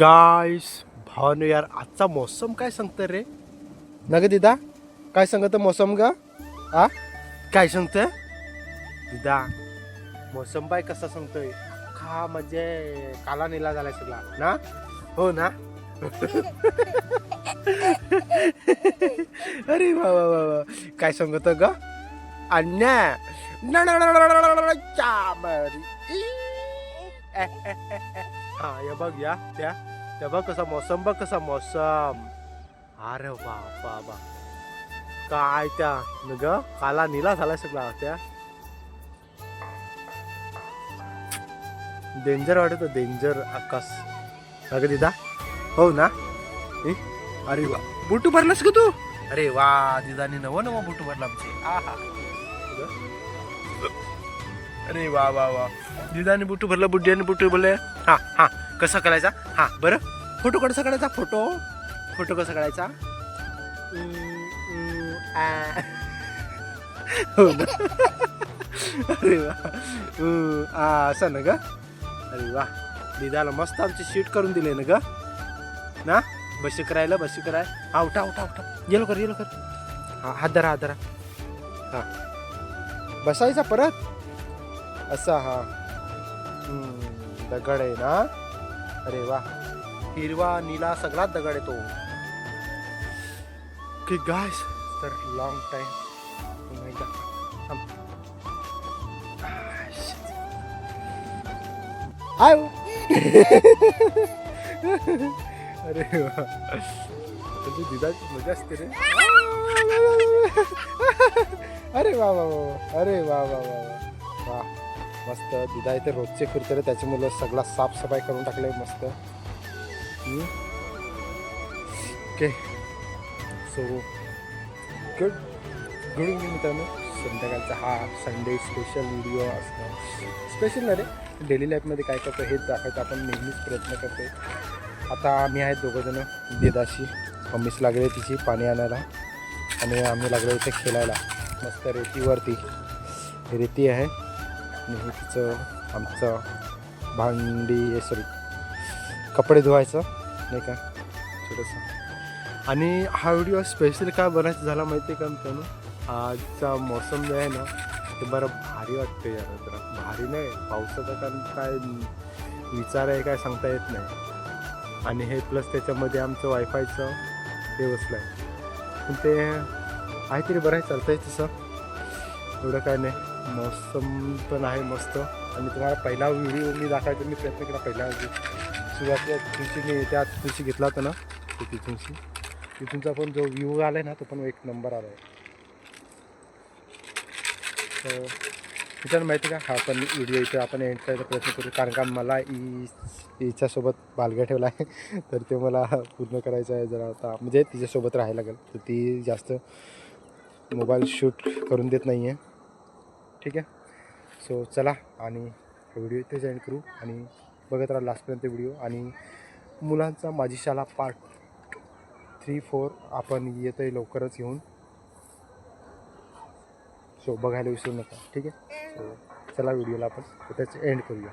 Guys भावानो यार आजचा मौसम काय सांगतं रे ना ग दिदा काय सांगत मौसम ग आ काय सांगतंय दिदा मौसम बाय कसा सांगतोय खा म्हणजे काला निला झालाय सगळा ना हो ना अरे वा वा वा वा काय सांगत ग अन्या हा हे बघ या त्या. त्या बघ कसा मौसम बघ कसा मौसम. अरे वा बा काय त्या ग? काला निला झाला सगळा त्या. डेंजर वाटत डेंजर आकाश. अगं दिदा हो ना? अरे वा. बुटू भरलास का तू? अरे वा दिदानी नवं नवं बुटू भरला आमचे. आहा. अरे वा वा वा. दिदाने बुटू भरला बुड्याने बुटू भरले. हा हा. कसा करायचा? हा बरं. फोटो कसा काढायचा? फोटो. फोटो कसा काढायचा. हो ना अरे वा. असं ना ग? अरे वा. दिदाला मस्त आमची शीट करून दिले ना ग? ना? बशी करायला बशी कराय हा उठा उठा उठा. येलो कर येलो कर. हा हात धरा हात धरा. हा. बसायचा परत? असा हा. दगड आहे ना? अरे वा. हिरवा निला सगळाच दगड आहे तो. की गायस तर लॉंग टाइम पुन्हा अरे वा. तुझी दिदाची मजा असते रे. अरे वा वा वा वा. अरे वा वा वा वा. वा. मस्त. दिदा इथे रोजचे फिरते रे त्याच्यामुळे सगळा साफसफाई करून टाकले मस्त. Okay so good good evening मित्रांनो. संध्याकाळचा हा संडे स्पेशल व्हिडिओ असणार. स्पेशल नाही रे. डेली लाईफमध्ये काय करतो हेच दाखवायचं आपण नेहमीच प्रयत्न करतो आता आम्ही आहेत दोघंजणं देदाशी. मम्मीच लागले तिची पाणी आणायला. आणि आम्ही लागलो इथे खेळायला. मस्त रेतीवरती. रेती आहे. नेहमीचं आमचं भांडी सॉरी कपडे धुवायचं नाही का? छोटंसं आणि हा व्हिडिओ स्पेशल काय बनायचं झाला माहिती आहे का मित्रांनो? आजचा मौसम जो आहे ना ते बरं भारी वाटतं यार जरा. भारी नाही पावसाचा कारण काय विचार आहे काय सांगता येत नाही. आणि हे प्लस त्याच्यामध्ये आमचं वायफायचं हे बसलं आहे पण ते आहे तरी बरं आहे चालतं आहे तसं. एवढं काय नाही. मौसम पण आहे मस्त. आणि तुम्हाला पहिला व्हिडिओ मी दाखवायचा मी प्रयत्न केला पहिला व्हिडिओ. सुरुवातीला तुमची मी त्या दिवशी घेतला होता ना ते तिथूनशी. तिथूनचा पण जो व्ह्यू आला आहे ना तो पण एक नंबर आला आहे तर तिथं माहिती का? हा पण व्हिडिओ इथे आपण एंड करायचा प्रयत्न करू. कारण का मला ई हिच्यासोबत बालग्या ठेवला आहे तर ते मला पूर्ण करायचं आहे जरा आता. म्हणजे तिच्यासोबत राहायला लागेल. तर ती जास्त मोबाईल शूट करून देत नाही आहे ठीक आहे? सो चला आणि व्हिडिओ इथेच एंड करू आणि बघत राहा लास्टपर्यंत व्हिडिओ आणि मुलांचा माझी शाळा पार्ट थ्री फोर आपण येतो आहे लवकरच येऊन. सो बघायला विसरू नका. ठीक आहे? सो चला व्हिडिओला आपण इथेच एंड करूया.